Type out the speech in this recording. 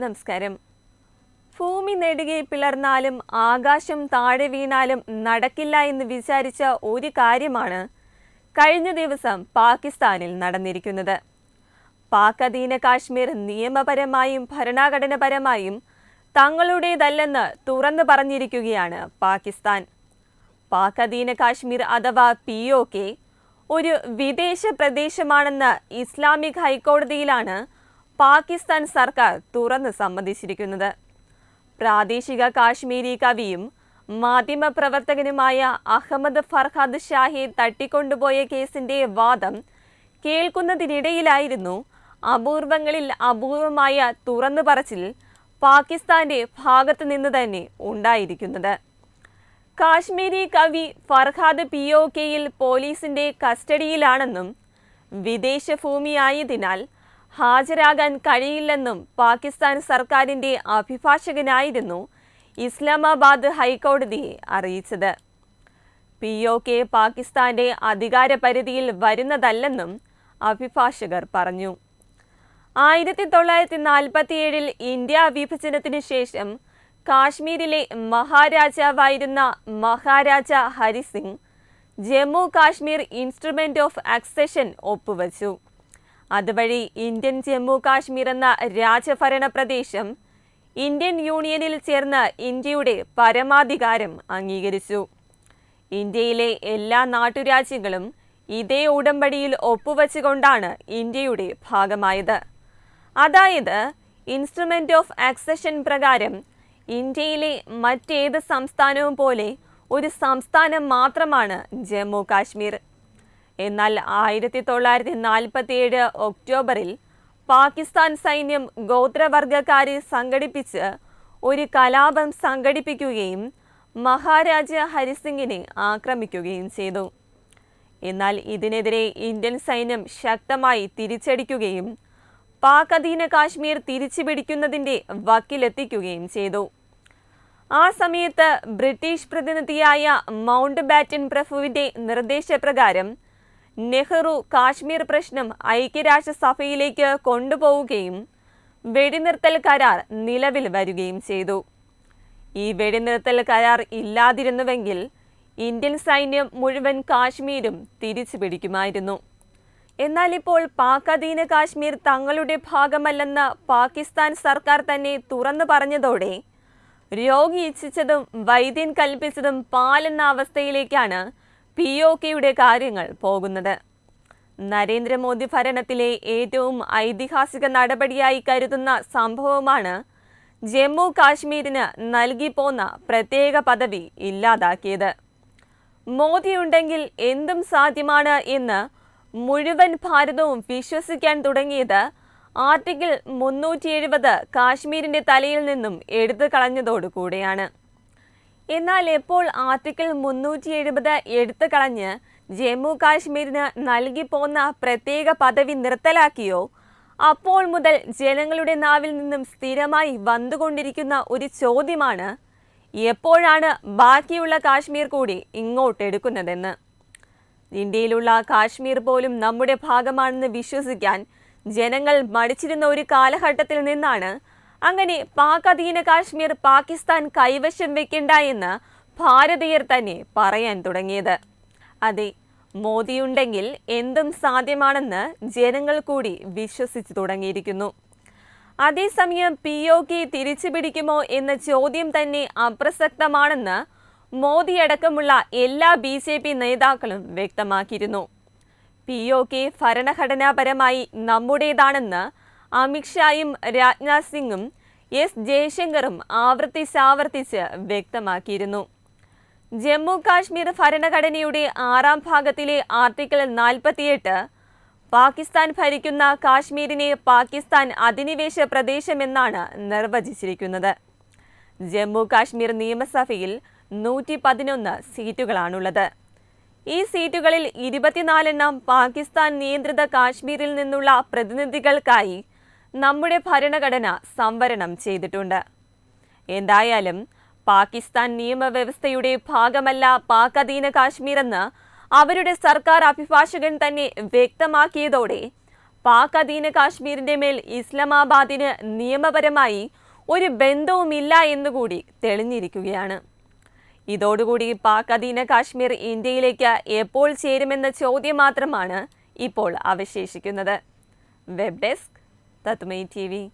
നമസ്കാരം. ഭൂമി നെടുകെ പിളർന്നാലും ആകാശം താഴെ വീണാലും നടക്കില്ല എന്ന് വിചാരിച്ച ഒരു കാര്യമാണ് കഴിഞ്ഞ ദിവസം പാകിസ്ഥാനിൽ നടന്നിരിക്കുന്നത്. പാക് അധീന കാശ്മീർ നിയമപരമായും ഭരണഘടനപരമായും തങ്ങളുടേതല്ലെന്ന് തുറന്നു പറഞ്ഞിരിക്കുകയാണ് പാകിസ്ഥാൻ. പാക് അധീന കാശ്മീർ അഥവാ പി ഒ കെ ഒരു വിദേശ പ്രദേശമാണെന്ന് ഇസ്ലാമിക് ഹൈക്കോടതിയിലാണ് പാകിസ്ഥാൻ സർക്കാർ തുറന്ന് സമ്മതിച്ചിരിക്കുന്നത്. പ്രാദേശിക കാശ്മീരി കവിയും മാധ്യമപ്രവർത്തകനുമായ അഹമ്മദ് ഫർഹാദ് ഷാഹിയെ തട്ടിക്കൊണ്ടുപോയ കേസിന്റെ വാദം കേൾക്കുന്നതിനിടയിലായിരുന്നു അപൂർവങ്ങളിൽ അപൂർവമായ തുറന്നു പറച്ചിൽ പാകിസ്ഥാന്റെ ഭാഗത്തു നിന്ന് തന്നെ ഉണ്ടായിരിക്കുന്നത്. കാശ്മീരി കവി ഫർഹാദ് പി ഒ കെയിൽ പോലീസിന്റെ കസ്റ്റഡിയിലാണെന്നും വിദേശ ഭൂമിയായതിനാൽ ഹാജരാകാൻ കഴിയില്ലെന്നും പാകിസ്ഥാൻ സർക്കാരിന്റെ അഭിഭാഷകനായിരുന്നു ഇസ്ലാമാബാദ് ഹൈക്കോടതിയെ അറിയിച്ചത്. പി ഒ കെ പാകിസ്ഥാന്റെ അധികാരപരിധിയിൽ വരുന്നതല്ലെന്നും അഭിഭാഷകർ പറഞ്ഞു. ആയിരത്തി തൊള്ളായിരത്തി നാൽപ്പത്തിയേഴിൽ ഇന്ത്യ വിഭജനത്തിനു ശേഷം കാശ്മീരിലെ മഹാരാജാവായിരുന്ന Maharaja Hari Singh Jammu Kashmir instrument of accession ഒപ്പുവച്ചു. അതുവഴി ഇന്ത്യൻ ജമ്മു കാശ്മീർ എന്ന രാജഭരണ പ്രദേശം ഇന്ത്യൻ യൂണിയനിൽ ചേർന്ന് ഇന്ത്യയുടെ പരമാധികാരം അംഗീകരിച്ചു. ഇന്ത്യയിലെ എല്ലാ നാട്ടുരാജ്യങ്ങളും ഇതേ ഉടമ്പടിയിൽ ഒപ്പുവച്ചുകൊണ്ടാണ് ഇന്ത്യയുടെ ഭാഗമായത്. അതായത് ഇൻസ്ട്രുമെന്റ് ഓഫ് ആക്സഷൻ പ്രകാരം ഇന്ത്യയിലെ മറ്റേത് സംസ്ഥാനവും പോലെ ഒരു സംസ്ഥാനം മാത്രമാണ് ജമ്മു കാശ്മീർ. എന്നാൽ ആയിരത്തി തൊള്ളായിരത്തി നാൽപ്പത്തിയേഴ് ഒക്ടോബറിൽ പാകിസ്ഥാൻ സൈന്യം ഗോത്രവർഗക്കാരെ സംഘടിപ്പിച്ച് ഒരു കലാപം സംഘടിപ്പിക്കുകയും മഹാരാജ ഹരിസിംഗിനെ ആക്രമിക്കുകയും ചെയ്തു. എന്നാൽ ഇതിനെതിരെ ഇന്ത്യൻ സൈന്യം ശക്തമായി തിരിച്ചടിക്കുകയും പാക് അധീന കാശ്മീർ തിരിച്ചുപിടിക്കുന്നതിന്റെ വക്കിലെത്തിക്കുകയും ചെയ്തു. ആ സമയത്ത് ബ്രിട്ടീഷ് പ്രതിനിധിയായ മൗണ്ട് ബാറ്റൻ പ്രഭുവിന്റെ നിർദ്ദേശപ്രകാരം നെഹ്റു കാശ്മീർ പ്രശ്നം ഐക്യരാഷ്ട്രസഭയിലേക്ക് കൊണ്ടുപോവുകയും വെടിനിർത്തൽ കരാർ നിലവിൽ വരികയും ചെയ്തു. ഈ വെടിനിർത്തൽ കരാർ ഇല്ലാതിരുന്നുവെങ്കിൽ ഇന്ത്യൻ സൈന്യം മുഴുവൻ കാശ്മീരും തിരിച്ചു പിടിക്കുമായിരുന്നു എന്നാൽ ഇപ്പോൾ പാക് അധീന കാശ്മീർ തങ്ങളുടെ ഭാഗമല്ലെന്ന് പാകിസ്ഥാൻ സർക്കാർ തന്നെ തുറന്നു പറഞ്ഞതോടെ രോഗി ഇച്ഛിച്ചതും വൈദ്യൻ കൽപ്പിച്ചതും പാലെന്ന അവസ്ഥയിലേക്കാണ് പി ഒ കെയുടെ കാര്യങ്ങൾ പോകുന്നത്. നരേന്ദ്രമോദി ഭരണത്തിലെ ഏറ്റവും ഐതിഹാസിക നടപടിയായി കരുതുന്ന സംഭവമാണ് ജമ്മു കാശ്മീരിന് പോന്ന പ്രത്യേക പദവി ഇല്ലാതാക്കിയത്. മോദിയുണ്ടെങ്കിൽ എന്തും സാധ്യമാണ് എന്ന് മുഴുവൻ ഭാരതവും വിശ്വസിക്കാൻ തുടങ്ങിയത് ആർട്ടിക്കിൾ മുന്നൂറ്റി എഴുപത് കാശ്മീരിന്റെ തലയിൽ നിന്നും എടുത്തു കളഞ്ഞതോടുകൂടെയാണ്. എന്നാൽ ഇപ്പോൾ ആർട്ടിക്കിൾ മുന്നൂറ്റി എഴുപത് എടുത്തു കളഞ്ഞ് ജമ്മു കാശ്മീരിന് നൽകി പോന്ന പ്രത്യേക പദവി നിർത്തലാക്കിയോ? അപ്പോൾ മുതൽ ജനങ്ങളുടെ നാവിൽ നിന്നും സ്ഥിരമായി വന്നുകൊണ്ടിരിക്കുന്ന ഒരു ചോദ്യമാണ് എപ്പോഴാണ് ബാക്കിയുള്ള കാശ്മീർ കൂടി ഇങ്ങോട്ടെടുക്കുന്നതെന്ന്? ഇന്ത്യയിലുള്ള കാശ്മീർ പോലും നമ്മുടെ ഭാഗമാണെന്ന് വിശ്വസിക്കാൻ ജനങ്ങൾ മടിച്ചിരുന്ന ഒരു കാലഘട്ടത്തിൽ നിന്നാണ് അങ്ങനെ പാക് അധീന കാശ്മീർ പാകിസ്ഥാൻ കൈവശം വെക്കണ്ട എന്ന് ഭാരതീയർ തന്നെ പറയാൻ തുടങ്ങിയത്. അതെ മോദിയുണ്ടെങ്കിൽ എന്തും സാധ്യമാണെന്ന് ജനങ്ങൾ കൂടി വിശ്വസിച്ചു തുടങ്ങിയിരിക്കുന്നു. അതേസമയം പി ഒ കെ തിരിച്ചു പിടിക്കുമോ എന്ന ചോദ്യം തന്നെ അപ്രസക്തമാണെന്ന് മോദി അടക്കമുള്ള എല്ലാ ബി ജെ പി നേതാക്കളും വ്യക്തമാക്കിയിരുന്നു. പി ഒ കെ ഭരണഘടനാപരമായി നമ്മുടേതാണെന്ന് അമിത്ഷായും രാജ്നാഥ് സിംഗും എസ് ജയശങ്കറും ആവർത്തിച്ചാവർത്തിച്ച് വ്യക്തമാക്കിയിരുന്നു. ജമ്മു കാശ്മീർ ഭരണഘടനയുടെ ആറാം ഭാഗത്തിലെ ആർട്ടിക്കിൾ നാൽപ്പത്തിയെട്ട് പാകിസ്ഥാൻ ഭരിക്കുന്ന കാശ്മീരിനെ പാകിസ്ഥാൻ അധിനിവേശ പ്രദേശമെന്നാണ് നിർവചിച്ചിരിക്കുന്നത്. ജമ്മു കാശ്മീർ നിയമസഭയിൽ നൂറ്റി പതിനൊന്ന് സീറ്റുകളാണുള്ളത്. ഈ സീറ്റുകളിൽ ഇരുപത്തിനാലെണ്ണം പാകിസ്ഥാൻ നിയന്ത്രിത കാശ്മീരിൽ നിന്നുള്ള പ്രതിനിധികൾക്കായി നമ്മുടെ ഭരണഘടന സംവരണം ചെയ്തിട്ടുണ്ട്. എന്തായാലും പാകിസ്ഥാൻ നിയമവ്യവസ്ഥയുടെ ഭാഗമല്ല പാക് അധീന കാശ്മീർ എന്ന് അവരുടെ സർക്കാർ അഭിഭാഷകൻ തന്നെ വ്യക്തമാക്കിയതോടെ പാക് അധീന കാശ്മീരിന്റെ മേൽ ഇസ്ലാമാബാദിന് നിയമപരമായി ഒരു ബന്ധവുമില്ല എന്നുകൂടി തെളിഞ്ഞിരിക്കുകയാണ്. ഇതോടുകൂടി പാക് അധീന കാശ്മീർ ഇന്ത്യയിലേക്ക് എപ്പോൾ ചേരുമെന്ന ചോദ്യം മാത്രമാണ് ഇപ്പോൾ അവശേഷിക്കുന്നത്. Web desk That's the TV.